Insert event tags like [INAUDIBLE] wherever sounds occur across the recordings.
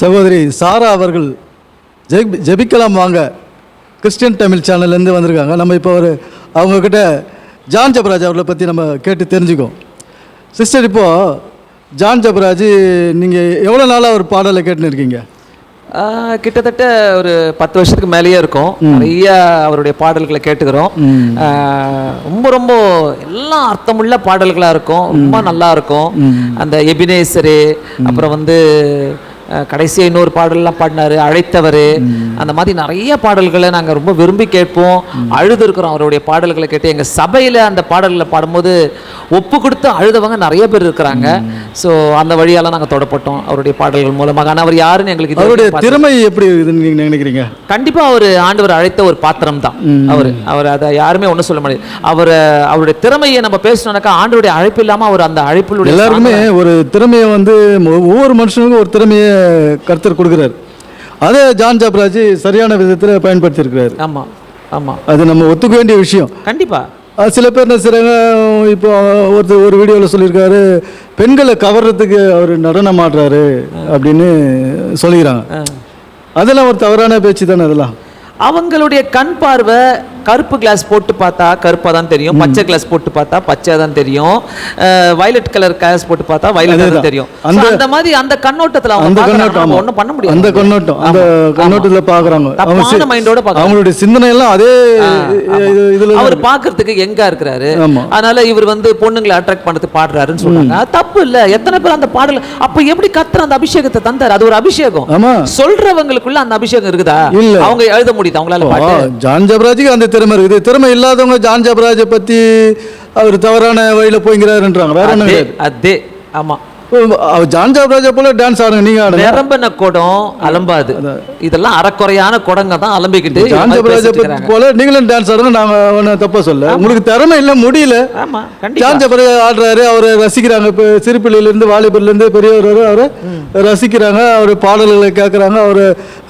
சகோதரி சாரா அவர்கள் ஜெபி ஜெபிக்கலாம் வாங்க. கிறிஸ்டியன் தமிழ் சேனல்லேருந்து வந்திருக்காங்க. நம்ம இப்போ ஒரு அவங்கக்கிட்ட ஜான் ஜபராஜ் அவர்களை பற்றி நம்ம கேட்டு தெரிஞ்சுக்கோம் சிஸ்டர் இப்போது ஜான் ஜபராஜ் நீங்கள் எவ்வளோ நாளாக ஒரு பாடலை கேட்டுன்னு இருக்கீங்க? கிட்டத்தட்ட ஒரு பத்து வருஷத்துக்கு மேலேயே இருக்கும். நிறைய அவருடைய பாடல்களை கேட்டுக்கிறோம். ரொம்ப ரொம்ப எல்லாம் அர்த்தமுள்ள பாடல்களா இருக்கும். ரொம்ப நல்லா இருக்கும். அந்த எபினேசரு அப்புறம் வந்து ஆஹ் கடைசியா இன்னொரு பாடல்லாம் பாடினாரு அழைத்தவர். அந்த மாதிரி நிறைய பாடல்களை நாங்க ரொம்ப விரும்பி கேட்போம். அழுது இருக்கிறோம் அவருடைய பாடல்களை கேட்டு. எங்க சபையில அந்த பாடல்களை பாடும்போது ஒப்பு கொடுத்து அழுதவங்க நிறைய பேர் இருக்கிறாங்க. ஸோ அந்த வழியால நாங்க தொடப்பட்டோம் அவருடைய பாடல்கள் மூலமாக. ஆனா அவர் யாருன்னு எங்களுக்கு அவருடைய திறமை எப்படி நீங்கள் நினைக்கிறீங்க? கண்டிப்பா அவர் ஆண்டவர் அழைத்த ஒரு பாத்திரம் தான். அவர் அவர் அதை யாருமே ஒண்ணும் சொல்ல முடியாது. அவர் அவருடைய திறமையை நம்ம பேசணும்னாக்கா ஆண்டவருடைய அழைப்பு இல்லாம அவர் அந்த அழைப்பினுடைய எல்லாருக்குமே ஒரு திறமையை வந்து ஒவ்வொரு மனுஷனுக்கும் ஒரு திறமையை கர்த்தர் கொடுக்குறாரு. அதை ஜான் ஜபராஜ் சரியான விதத்தில் பயன்படுத்தியிருக்கிறாரு. ஆமா ஆமா. அது நம்ம ஒத்துக்க வேண்டிய விஷயம். கண்டிப்பா. அது சில பேர் என்ன செய்கிறாங்க இப்போ ஒருத்தர் ஒரு வீடியோவில் சொல்லியிருக்காரு பெண்களை கவர்றதுக்கு அவர் நடனம் ஆடுறாரு அப்படின்னு சொல்லிக்கிறாங்க. அதெல்லாம் ஒரு தவறான பேச்சு தானே அதெல்லாம்? அவங்களுடைய கண் பார்வை கருப்பு கிளாஸ் போட்டு பார்த்தா கருப்பா தான் தெரியும் பச்சை கிளாஸ் போட்டு பார்த்தா பச்சை தான் தெரியும். வயலட் கலர் கிளாஸ் போட்டு பார்த்தா வயலட் தான் தெரியும். அந்த- மாதிரி அந்த கண்ணோட்டத்துல அவங்க கண்ணோட்டம். ஒண்ணும் பண்ண முடியாது. அந்த கண்ணோட்டம் அந்த கண்ணோட்டத்தில் பார்க்குறாங்க. தப்பான மைண்டோட பார்க்கறாங்க. அவங்களுடைய சிந்தனை எல்லாம் அதே இது- இதுல அவர் பார்க்கிறதுக்கு எங்க இருக்கிறாரு. அதனால இவர் வந்து பொண்ணுங்களை அட்ராக்ட் பண்ணது பாடுறாருன்னு அது தப்பு இல்ல. எத்தனை பேர் அந்த பாடல் அப்ப எப்படி கத்துற அந்த அபிஷேகத்தை தந்தாரு? அது ஒரு அபிஷேகம். சொல்றவங்களுக்குள்ள அந்த அபிஷேகம் இருக்குதா. அவங்க எழுத முடியுது? அவங்களால ஜான் ஜபராஜுக்கு அந்த திறமை இருக்குது. திறமை இல்லாதவங்க ஜான் ஜபராஜை பத்தி அவர் தவறான வழியில போய்ங்கிறாருன்றாங்க வேற ஒன்றும் அதே கிடையாது. அதே ஆமா. அவர் ஜான் ஜபராஜை போல டான்ஸ் ஆடுங்க நீங்க நிரம்பின குடம் அலம்பாது. இதெல்லாம் அறக்குறையான குடங்க தான் அலம்பிக்கிட்டு ஜான் ஜபராஜை. போல நீங்களும் டான்ஸ் ஆடுங்க நாங்க ஒன்றும் தப்பா சொல்ல உங்களுக்கு திறமை இல்லை முடியல. ஜான் ஜபராஜ் ஆடுறாரு அவரை ரசிக்கிறாங்க. இப்போ சிறுபிள்ளையில இருந்து வாலிபர்ல இருந்து பெரியவர் வரை அவரை ரசிக்கிறாங்க அவர் பாடல்களை கேட்கறாங்க அவர்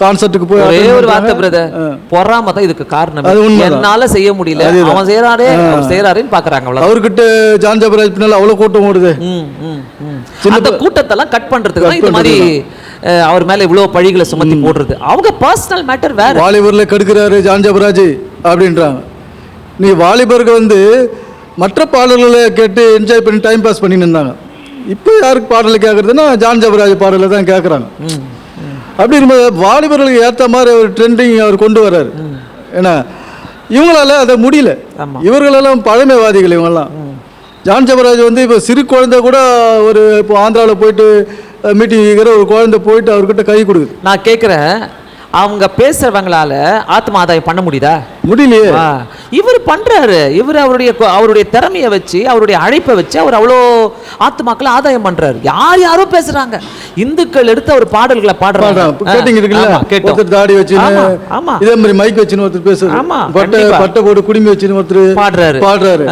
கான்சர்ட்டுக்கு போய் ஒரே ஒரு வார்த்தை. பிரதர் பொறாம தான் இதுக்கு காரணம். என்னால செய்ய முடியல. அவன் செய்யறாரே அவன் செய்யறாருன்னு பாக்குறாங்க அவர்கிட்ட ஜான் ஜபராஜ் பின்னால அவ்வளவு கூட்டம் ஓடுது. அந்த கூட்டத்தெல்லாம் கட் பண்றதுக்கு தான் இந்த மாதிரி அவர் மேல இவ்வளவு பழிகளை சுமத்தி போடுறது. அவங்க பர்சனல் மேட்டர் வேற. வாலிபர்ல கெடுக்கிறாரு ஜான் ஜபராஜ் அப்படின்றாங்க. நீ வாலிபர்கள் வந்து மற்ற பாடல்களை கேட்டு என்ஜாய் பண்ணி டைம் பாஸ் பண்ணின்னு இருந்தாங்க. இப்போ யாருக்கு பாடலை கேட்குறதுன்னா ஜான் ஜபராஜ் பாடலை தான் கேட்குறாங்க அப்படி இருக்கும்போது வாலிபர்களுக்கு ஏற்ற மாதிரி ஒரு ட்ரெண்டிங் அவர் கொண்டு வர்றாரு. ஏன்னா இவங்களால அதை முடியல. இவர்களெல்லாம் பழமைவாதிகள் இவங்கெல்லாம். ஜான் ஜபராஜ் வந்து இப்போ சிறு குழந்தை கூட ஒரு இப்போ ஆந்திராவில் போயிட்டு மீட்டிங் ஒரு குழந்தை போயிட்டு அவர்கிட்ட கை கொடுக்குது. நான் கேட்குறேன் அவங்க பேசுறவங்களால ஆத்ம ஆதாயம் பண்ண முடியுதா? முடியலையே. இவர் பண்றாரு. இவர் அவருடைய அவருடைய திறமையை வச்சு அவருடைய அழைப்பை வச்சு அவர் அவ்வளோ ஆத்மாக்களை ஆதாயம் பண்றாரு. யார் யாரோ பேசுறாங்க. இந்துக்கள் எடுத்து அவர் பாடல்களை பாடுறாங்க. கேட்டீங்க இருக்குல்ல. ஒருத்தர் தாடி வச்சுன்னு ஆமா, இதே மாதிரி மைக் வச்சுன்னு ஒருத்தர் பேசுறாரு. ஆமா, பட்டை. பட்டை போட்டு குடுமி வச்சுன்னு ஒருத்தர் பாடுறாரு. பாடுறாரு.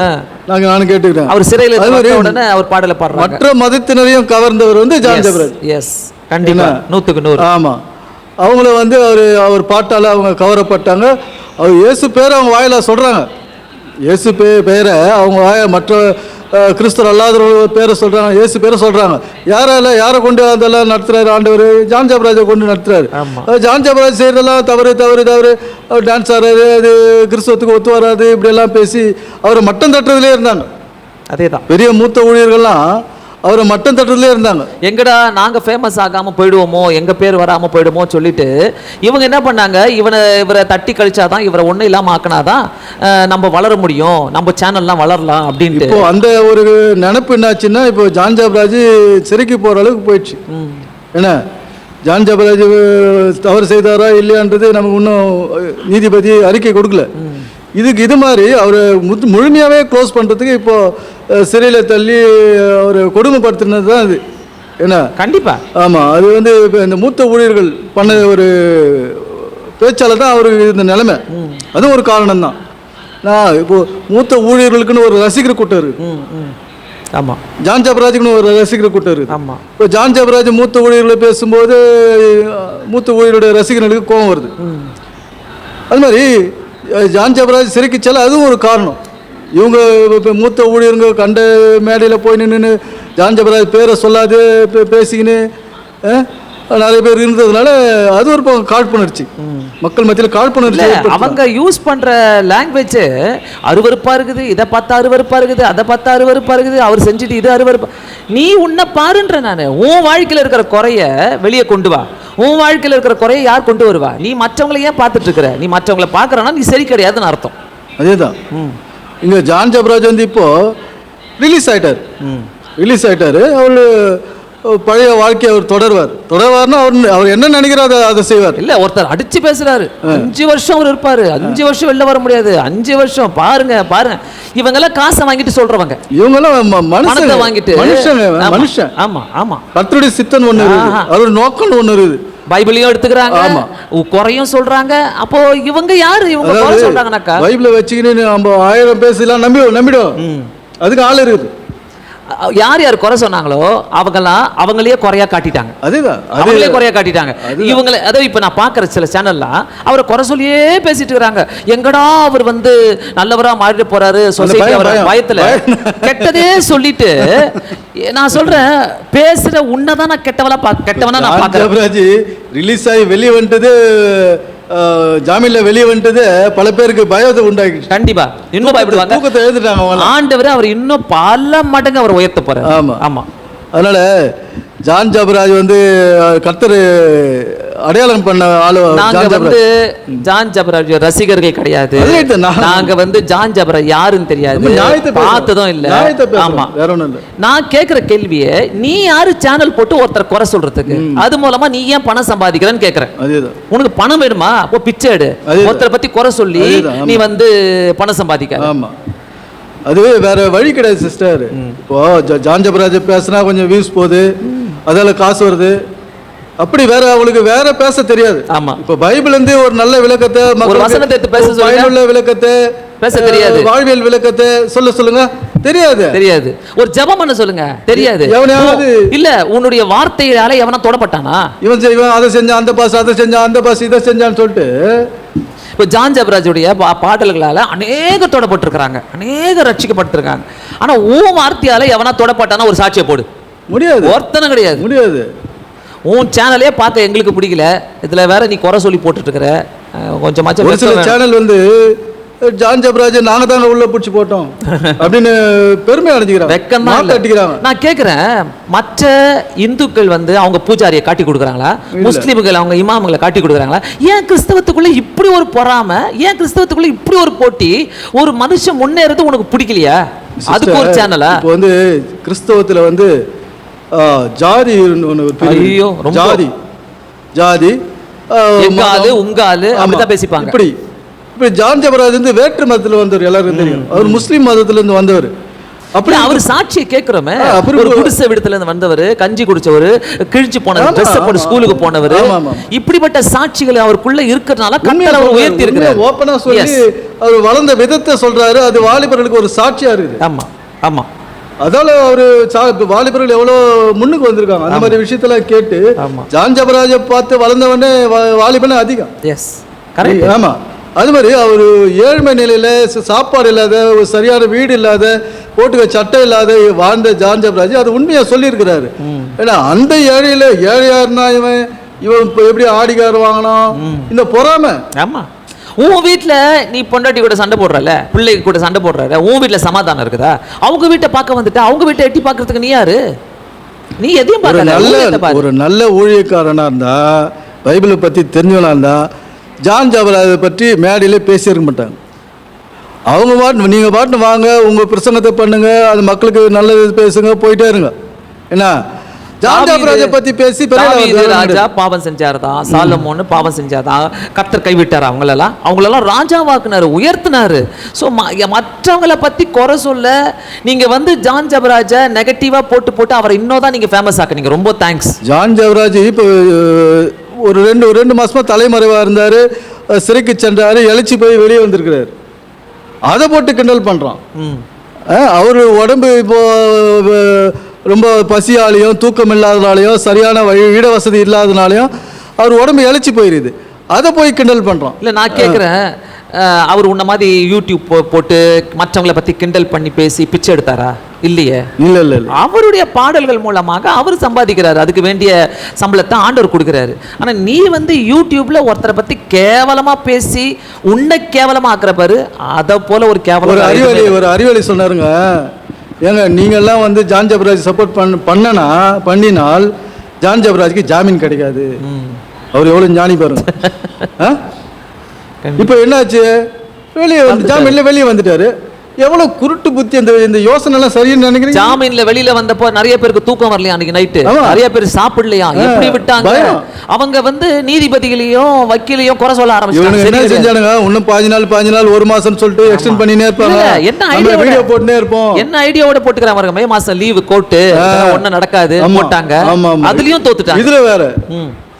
நாங்க நானும் கேட்டுக்கிறேன். அவர் சிறையில் உடனே அவர் பாடலை பாடுறாங்க. மற்ற மதத்தினரையும் கவர்ந்தவர் வந்து ஜான் எஸ் கண்டிப்பா. நூத்துக்கு நூறு. ஆமா. அவங்கள வந்து அவர் அவர் பாட்டால அவங்க கவரப்பட்டாங்க அவர் இயேசு பேரை அவங்க வாயில சொல்றாங்க. இயேசு பே பேரை அவங்க வாய மற்ற அஹ், கிறிஸ்தவர் அல்லாதவர்கள் பேரை சொல்றாங்க. இயேசு பேரை சொல்றாங்க. யாரால யாரை கொண்டு அதெல்லாம் நடத்துறாரு? ஆண்டவர் ஜான் ஜபராஜை கொண்டு. அஹ், ஜான் ஜபராஜ் செய்யறதெல்லாம் தவறு தவறு தவறு. அவர் டான்ஸ் ஆடுறாரு அது கிறிஸ்தவத்துக்கு ஒத்து வராது இப்படியெல்லாம் பேசி அவரை மட்டம் தட்டுறதுலே இருந்தாங்க. அதேதான். பெரிய மூத்த ஊழியர்கள்லாம் அவரை மட்டம் தட்டுறதுலே இருந்தாங்க. எங்கடா நாங்க ஃபேமஸ் ஆகாம போயிடுவோமோ எங்க பேர் வராம போயிடுமோ சொல்லிட்டு இவங்க என்ன பண்ணாங்க? இவனை இவரை தட்டி கழிச்சாதான் இவரை ஒண்ணும் இல்லாம ஆக்கினாதான் நம்ம வளர முடியும். நம்ம சேனல்லாம் வளரலாம் அப்படின்ட்டு. இப்போ அந்த ஒரு நினப்பு என்னாச்சுன்னா இப்போ ஜான் ஜபராஜ் சிறைக்கு போகிற அளவுக்கு போயிடுச்சு. என்ன? ஜான் ஜபராஜ் தவறு செய்தாரா இல்லையான்றது நமக்கு இன்னும் நீதிபதி அறிக்கை கொடுக்கல. இதுக்கு இது மாதிரி அவரை முத்து முழுமையாகவே க்ளோஸ் பண்ணுறதுக்கு இப்போ சிறையில் தள்ளி அவரை கொடுமைப்படுத்தினது தான் இது. என்ன? கண்டிப்பா. ஆமாம் அது வந்து இப்போ இந்த மூத்த ஊழியர்கள் பண்ண ஒரு பேச்சால தான் அவருக்கு இந்த நிலைமை. அதுவும் ஒரு காரணம் தான். நான் இப்போ மூத்த ஊழியர்களுக்குன்னு ஒரு ரசிகர் கூட்டம் இருக்கு. ம் ம். ஆமா. ஜான் ஜபராஜுக்குன்னு ஒரு ரசிகர் கூட்டம் இருக்கு. ஆமா. இப்போ ஜான் ஜபராஜ் மூத்த ஊழியர்களை பேசும்போது மூத்த ஊழியருடைய ரசிகர்களுக்கு கோபம் வருது. அது மாதிரி ஜான் ஜபராஜ் சிறைக்கு அதுவும் ஒரு காரணம். இவங்க இப்போ மூத்த ஊழியருங்க கண்ட மேடையில் போய் நின்று ஜான் ஜபராஜ் பேரை சொல்லாது பேசிக்கின்னு நிறைய பேர் இருந்ததுனால அது ஒரு பக்கம் காழ்ப்புணர்ச்சி மக்கள் மத்தியில் காழ்ப்புணர்ச்சி. அவங்க யூஸ் பண்ற லாங்குவேஜ் அருவருப்பா இருக்குது இதை பார்த்தா அருவருப்பா இருக்குது அதை பார்த்தா அருவருப்பா இருக்குது அவர் செஞ்சுட்டு இது அருவருப்பா. நீ உன்னை பாருன்ற நானு. உன் வாழ்க்கையில இருக்கிற குறைய வெளியே கொண்டு வா. உன் வாழ்க்கையில இருக்கிற குறைய யார் கொண்டு வருவா? நீ மற்றவங்களை ஏன் பார்த்துட்டு இருக்கிற? நீ மற்றவங்களை பார்க்கறனா நீ சரி கிடையாதுன்னு அர்த்தம். அதேதான். இங்க ஜான் ஜபராஜ் வந்து இப்போ ரிலீஸ் ஆயிட்டார். ரிலீஸ் ஆயிட்டாரு. அவரு பழைய வாழ்க்கையை அவர் தொடர்வார். தொடர்வார்னா அவர் அவர் என்ன நினைக்கிறாரோ அதை அதை செய்வார். இல்ல ஒருத்தர் அடிச்சு பேசுறாரு. அஞ்சு வருஷம் அவர் இருப்பாரு. அஞ்சு வருஷம் வெளில வர முடியாது. அஞ்சு வருஷம் பாருங்க பாருங்க. இவங்க எல்லாம் காசை வாங்கிட்டு சொல்றவங்க. இவங்கெல்லாம் ம- பணத்தை மனுஷங்க. வாங்கிட்டு. ஆமா, மனுஷன். ஆமா ஆமா. கர்த்தருடைய சித்தன் ஆஹா. அவர் நோக்கம் ஒண்ணு இருக்குது. பைபிளையும் எடுத்துக்கிறாங்க. ஆமா. குறையும் சொல்றாங்க. அப்போ இவங்க யாரு? இவங்க சொல்றாங்கனாக்கா? பைபிளை வச்சுக்கின்னு நம்ம ஆயிரம் பேசலாம் நம்பி நம்பிடும் அதுக்கு ஆள் இருக்குது. யார் யார் குறை சொன்னாங்களோ அவங்கெல்லாம் அவங்களையே குறையா காட்டிட்டாங்க. அதேதான் அது அவங்களே குறையா காட்டிட்டாங்க. இவங்களை அதாவது இப்ப நான் பாக்குற சில சேனல்லாம் அவரை குறை சொல்லியே பேசிட்டு இருக்காங்க எங்கடா அவர் வந்து நல்லவரா மாறிட்டு போறாரு சொசைட்டி அவர் பயத்துல. கெட்டதே சொல்லிட்டு நான் சொல்றேன் பேசுற உன்னதான் நான் கெட்டவளா கெட்டவனா நான் ஜபராஜ் ரிலீஸ் ஆகி வெளியே வந்துட்டது ஜாமீன்ல வெளியே வந்துட்டது பல பேருக்கு பயத்தை உண்டாக்கிடுச்சு கண்டிப்பா. இன்னும் பயப்படுவாங்க. தூக்கத்தை எழுந்துட்டாங்க ஆண்டவர் அவர் இன்னும் பல மடங்கு அவர் உயர்த்த போறாரு. ஆமா. ஆமா. அதனால ஜான் ஜபராஜ் வந்து கர்த்தர் அடையாளம் பண்ண ஆளு நாங்க வந்து ஜான் ஜபராஜ் ரசிகர்கள் கிடையாது. நாங்க வந்து ஜான் ஜபராஜ் யாருன்னு தெரியாது. பார்த்ததும் இல்ல. ஆமா. வேற ஒண்ணும் இல்ல. நான் கேக்குற கேள்வியை நீ யாரு சேனல் போட்டு ஒருத்தர் குறை சொல்றதுக்கு? அது மூலமா நீ ஏன் பணம் சம்பாதிக்கிறேன்னு கேக்குறேன் உனக்கு பணம் வேணுமா? அப்போ பிச்சை எடு. ஒருத்தரை பத்தி குறை சொல்லி. நீ வந்து பணம் சம்பாதிக்க. ஆமா. அது வேற வழி கிடையாது சிஸ்டர் இப்போ ஜ- ஜான் ஜபராஜ் பேசினா கொஞ்சம் வியூஸ் போகுது. அதால காசு வருது. அப்படி வேற அவளுக்கு வேற பேச தெரியாது. ஆமா. இப்போ பைபிள் இருந்து ஒரு நல்ல விளக்கத்தை. பயனுள்ள விளக்கத்தை பேச தெரியாது. வாழ்வியல் விளக்கத்தை சொல்ல சொல்லுங்க. தெரியாது. தெரியாது. ஒரு ஜெபம் பண்ண சொல்லுங்க. தெரியாது. எவனையாவது- இல்ல உன்னுடைய வார்த்தையால எவனா தொடப்பட்டானா இவன் செய்வான் அதை செஞ்சான் அந்த பாஸ் அதை செஞ்சான் அந்த பாஸ் இதை செஞ்சான்னு சொல்லிட்டு இப்போ ஜான் ஜபராஜுடைய பா- பாடல்களால அநேக தொடப்பட்டிருக்கிறாங்க. அநேக ரட்சிக்கப்பட்டிருக்காங்க. ஆனா உன் வார்த்தையால எவனா தொடப்பட்டானா ஒரு சாட்சியை போடு. முடியாது. ஒருத்தனும் கிடையாது. முடியாது. உன் சேனலே பார்க்க எங்களுக்கு பிடிக்கல. இதுல வேற நீ குறை சொல்லி அஹ் கொஞ்சமாச்சும் ஒரு சில. சேனல் வந்து ஜான் ஜபராஜ் நாங்க தாங்க உள்ள பிடிச்சி போட்டோம். அப்படின்னு பெருமை அடைஞ்சுக்கிறாங்க. வெக்கம் அடிக்கிறாங்க நான் கேக்குறேன். மற்ற இந்துக்கள் வந்து அவங்க பூஜாரியை காட்டி கொடுக்குறாங்களா? முஸ்லீம்கள் அவங்க இமாம்களை காட்டி கொடுக்குறாங்களா? ஏன் கிறிஸ்தவத்துக்குள்ள இப்படி ஒரு பொறாமை? ஏன் கிறிஸ்தவத்துக்குள்ள இப்படி ஒரு போட்டி? ஒரு மனுஷன் முன்னேறது உனக்கு பிடிக்கலையா? அதுக்கு ஒரு சேனலா இப்போ வந்து கிறிஸ்தவத்துல வந்து ஜாதி. ஐயோ. ஜாதி. ஜாதி ஆ, எங்க ஆளு. உங்க ஆளு. அப்படிதான் பேசிப்பாங்க. இப்படி. இப்படி ஜான் ஜபராஜ் வந்து வேற்று மதத்துல வந்தவர் எல்லாருக்கும் தெரியும். அவர் முஸ்லீம் மதத்துல இருந்து வந்தவர். அப்படி அவர் சாட்சியை கேட்கிறோமே ஒரு குடிசை விடத்துல இருந்து வந்தவர் கஞ்சி குடிச்சவர் கிழிச்சு போனவர் ட்ரெஸ் போட்டு ஸ்கூலுக்கு போனவர். இப்படிப்பட்ட சாட்சிகள் அவருக்குள்ள இருக்கிறதுனால கர்த்தர் அவர். உயர்த்தி இருக்கிறார் ஓப்பனா சொல்லி. அவர் வளர்ந்த விதத்தை சொல்றாரு. அது வாலிபர்களுக்கு ஒரு சாட்சியா இருக்குது. ஆமா ஆமா. அதால அவரு இப்ப வாலிபர்கள் எவ்வளவு முன்னுக்கு வந்திருக்காங்க. அந்த மாதிரி விஷயத்தெல்லாம் கேட்டு. ஜான் ஜபராஜை பார்த்து வளர்ந்தவனே வாலிபனே அதிகம். எஸ் கரெக்ட் ஆமா. அது மாதிரி அவர் ஏழ்மை நிலையில சாப்பாடு இல்லாத ஒரு சரியான வீடு இல்லாத போட்டுக்க சட்டை இல்லாத வாழ்ந்த ஜான் ஜபராஜ் அது உண்மையா சொல்லியிருக்கிறாரு. ஏன்னா அந்த ஏழையில ஏழையா இருந்தா இவன்? இவன் இப்போ எப்படி ஆடிக்கார் வாங்கினான்? இந்த பொறாமை. ஆமா. உன் வீட்ல நீ பொண்டாட்டி கூட சண்டை போடுறல பிள்ளைக்கு கூட சண்டை போடுறல உன் வீட்ல சமாதானம் இருக்குதா? அவங்க வீட்டை பார்க்க வந்துட்டா அவங்க வீட்டை எட்டி பார்க்கறதுக்கு நீ யாரு? நீ எதையும் பார்க்கல. நல்ல. ஒரு நல்ல ஊழியக்காரனா இருந்தா பைபிளை பத்தி தெரிஞ்சவனா இருந்தா ஜான் ஜபராஜை பற்றி மேடையிலே பேசியிருக்க மாட்டாங்க. அவங்க பாட்டு நீங்க பாட்டு வாங்க உங்க பிரசங்கத்தை பண்ணுங்க அது மக்களுக்கு நல்லது பேசுங்க போயிட்டே இருங்க. என்ன? ஜபராஜை பத்தி பேசி ராஜா பாவம் செஞ்சாருதான் சாலமோன்னு பாவம் செஞ்சாதான் கர்த்தர் கைவிட்டார் அவங்களெல்லாம்? அவங்களெல்லாம் ராஜாவாக்குனாரு உயர்த்தினாரு. ஸோ மற்றவங்களை பத்தி குறை சொல்ல நீங்க வந்து ஜான் ஜபராஜை நெகட்டிவா போட்டு போட்டு அவரை இன்னும் தான் நீங்க ஃபேமஸ் ஆக்குனீங்க. ரொம்ப தேங்க்ஸ் ஜான் ஜவராஜ் இப்போ ஒரு ரெண்டு ஒரு ரெண்டு மாசமா தலைமறைவா இருந்தாரு சிறைக்கு சென்றாரு எழுச்சி போய் வெளியே வந்திருக்கிறாரு. அதை போட்டு கிண்டல் பண்றான். ம். அவர் உடம்பு இப்போ அஹ், ரொம்ப பசியாலையும் தூக்கம் இல்லாதனாலையும் சரியான வழி இட வசதி இல்லாதனாலையும் அவர் உடம்பு இழைச்சி போயிருது. அதை போய் கிண்டல் பண்றான். இல்ல நான் கேட்குறேன் அவர் உன்ன மாதிரி யூடியூப் போட்டு மற்றவங்கள பத்தி கிண்டல் பண்ணி பேசி பிச்சை எடுத்தாரா? இல்லையே? இல்லை இல்லை இல்லை. அவருடைய பாடல்கள் மூலமாக அவர் சம்பாதிக்கிறாரு. அதுக்கு வேண்டிய சம்பளத்தை ஆண்டவர் கொடுக்குறாரு. ஆனா நீ வந்து யூடியூப்ல ஒருத்தரை பத்தி கேவலமா பேசி உன்னை கேவலமா ஆக்குற பாரு அத போல ஒரு ஒரு கேவலம் அறிவாளி ஒரு அறிவாளி சொன்னாருங்க. ஏங்க நீங்கெல்லாம் வந்து ஜான் ஜபராஜ் சப்போர்ட் பண்ண பண்ணனா பண்ணினால் ஜான் ஜபராஜ்க்கு ஜாமீன் கிடைக்காது. அவர் எவ்வளோ ஞானி பாருங்க? [LAUGHS] இப்போ என்னாச்சு? வெளியே வந்து ஜாமீன்ல வெளியே வந்துட்டாரு. எவ்வளோ குருட்டு புத்தி அந்த இந்த யோசனைலாம் சரின்னு நினைக்கிறீங்க? ஜாமீன்ல வெளியில வந்தப்போ நிறைய பேருக்கு தூக்கம் வரலையா அன்னைக்கு நைட்டு. நிறைய பேர் சாப்பிடலையா? எப்படி விட்டாங்க. அவங்க வந்து நீதிபதிகளையும் வக்கீலையும் குறை சொல்ல இவனுங்க என்ன ஆரம்பிச்சாங்க செஞ்சானுங்க? இன்னும் பாஞ்சு நாள் பாஞ்சு நாள் ஒரு மாசம்னு சொல்லிட்டு எக்ஸ்டெண்ட் பண்ணினே இருப்பாங்க. என்ன idea வீடியோ விட- போட்டுனே இருப்போம். என்ன ஐடியாவோட போட்டுக்கிறாங்க பாருங்க மே மாசம் லீவு கோட்டு ஒண்ணும் நடக்காது. போட்டாங்க. அதுலயும் தோத்துட்டாங்க. இதுல வேற.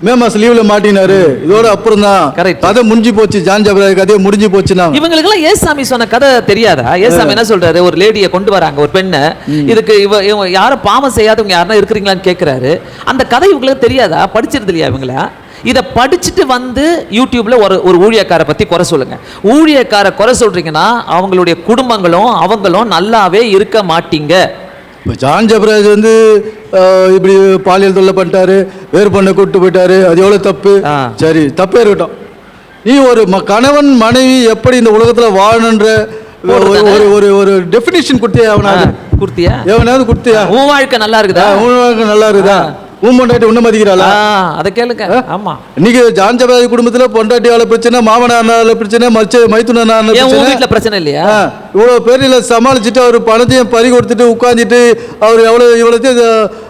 ம். மாசம் லீவ்ல மாட்டினாரு. இதோட அப்புறம் தான். கதை முடிஞ்சு போச்சு ஜான் ஜபராஜ் கதையை முடிஞ்சு போச்சுன்னா. இவங்களுக்கெல்லாம் ஏசாமி சொன்ன கதை தெரியாதா? ஏசாமி என்ன சொல்றாரு? ஒரு லேடியை கொண்டு வராங்க ஒரு பெண்ணை. இதுக்கு இவ இவங்க யாரும் பாவம் செய்யாதவங்க யாருன்னா இருக்கிறீங்களான்னு கேட்கிறாரு அந்த கதை இவங்களுக்கு தெரியாதா? படிச்சிருது இல்லையா இவங்கள? இதை படிச்சுட்டு வந்து யூடியூப்ல ஒரு ஒரு ஊழியக்காரை பத்தி குறை சொல்லுங்க. ஊழியக்காரை குறை சொல்றீங்கன்னா அவங்களுடைய குடும்பங்களும் அவங்களும் நல்லாவே இருக்க மாட்டீங்க. இப்போ ஜான் ஜபராஜ் வந்து இப்படி பாலியல் தொல்லை பண்ணிட்டாரு வேறு பொண்ணை கூப்பிட்டு போயிட்டாரு அது எவ்வளோ தப்பு. சரி தப்பே இருக்கட்டும். நீ ஒரு ம கணவன் மனைவி எப்படி இந்த உலகத்தில் வாழணுன்ற ஒரு ஒரு ஒரு டெஃபினிஷன் கொடுத்தியா அவனாவது குர்த்தியா எவனாவது கொடுத்தியா? உன் வாழ்க்கை நல்லா இருக்குதா? உனக்கு நல்லா இருக்குதா? உன் பொண்டாட்டி உன்ன மதிக்கிறாளா? அதை கேளுங்க. ஆமா. இன்னைக்கு ஜான் ஜபராஜ் குடும்பத்தில் பொண்டாட்டியால பிரச்சனை மாமனாரால பிரச்சனை மச்ச மைத்துனால வீட்டுல பிரச்சனை. இல்லையா? இவ்வளவு பேரில் சமாளிச்சுட்டு அவர் பணத்தையும் பறி கொடுத்துட்டு உட்காந்துட்டு அவர் எவ்வளோ இவ்வளோத்தையும்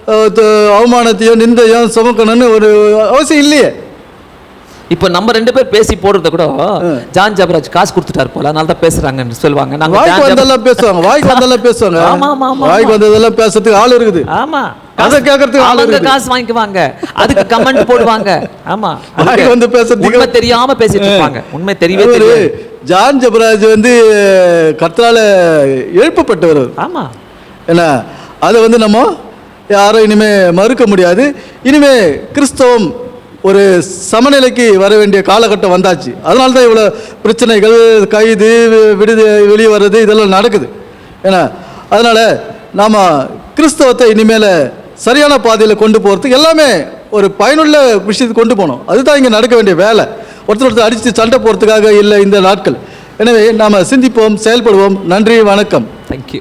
அஹ், த- அவமானத்தையும் நிந்தையும் சுமக்கணும்னு ஒரு அவசியம் இல்லையே. இப்போ நம்ம ரெண்டு பேர் பேசி போடுறத கூட ஜான் ஜபராஜ் காசு கொடுத்துட்டாரு போல அதனால தான் பேசுறாங்கன்னு சொல்லுவாங்க. நாங்க வாய்க்கு வந்தெல்லாம் பேசுவாங்க வாய்க்கு வந்தெல்லாம் பேசுவாங்க. ஆமா, ஆமா, ஆமா, வாய்க்கு வந்ததெல்லாம் பேசுறதுக்கு ஆள் இருக்குது. ஆமா. அதை கேட்கறதுக்கு அவங்க. காசு வாங்கிக்குவாங்க. அதுக்கு கமெண்ட் போடுவாங்க. ஆமா. வந்து பேசுறதுக்கு உண்மை தெரியாம பேசிட்டு இருப்பாங்க. உண்மை தெரியவே தெரியாது. ஜான் ஜபராஜ் வந்து கர்த்தரால எழுப்பப்பட்டவர். ஆமா. என்ன? அதை வந்து நம்ம யாரும் இனிமே மறுக்க முடியாது. இனிமே கிறிஸ்தவம் ஒரு சமநிலைக்கு வர வேண்டிய காலகட்டம் வந்தாச்சு. அதனால தான் இவ்வளோ பிரச்சனைகள் கைது விடுதி வெளியே வர்றது இதெல்லாம் நடக்குது. ஏன்னா அதனால் நாம் கிறிஸ்தவத்தை இனிமேல் சரியான பாதையில் கொண்டு போகிறதுக்கு எல்லாமே ஒரு பயனுள்ள விஷயத்துக்கு கொண்டு போகணும் அதுதான் இங்கே நடக்க வேண்டிய வேலை. ஒருத்தர் ஒருத்தர் அடித்து சண்டை போகிறதுக்காக இல்லை இந்த நாட்கள். எனவே நாம் சிந்திப்போம் செயல்படுவோம். நன்றி வணக்கம். தேங்க்யூ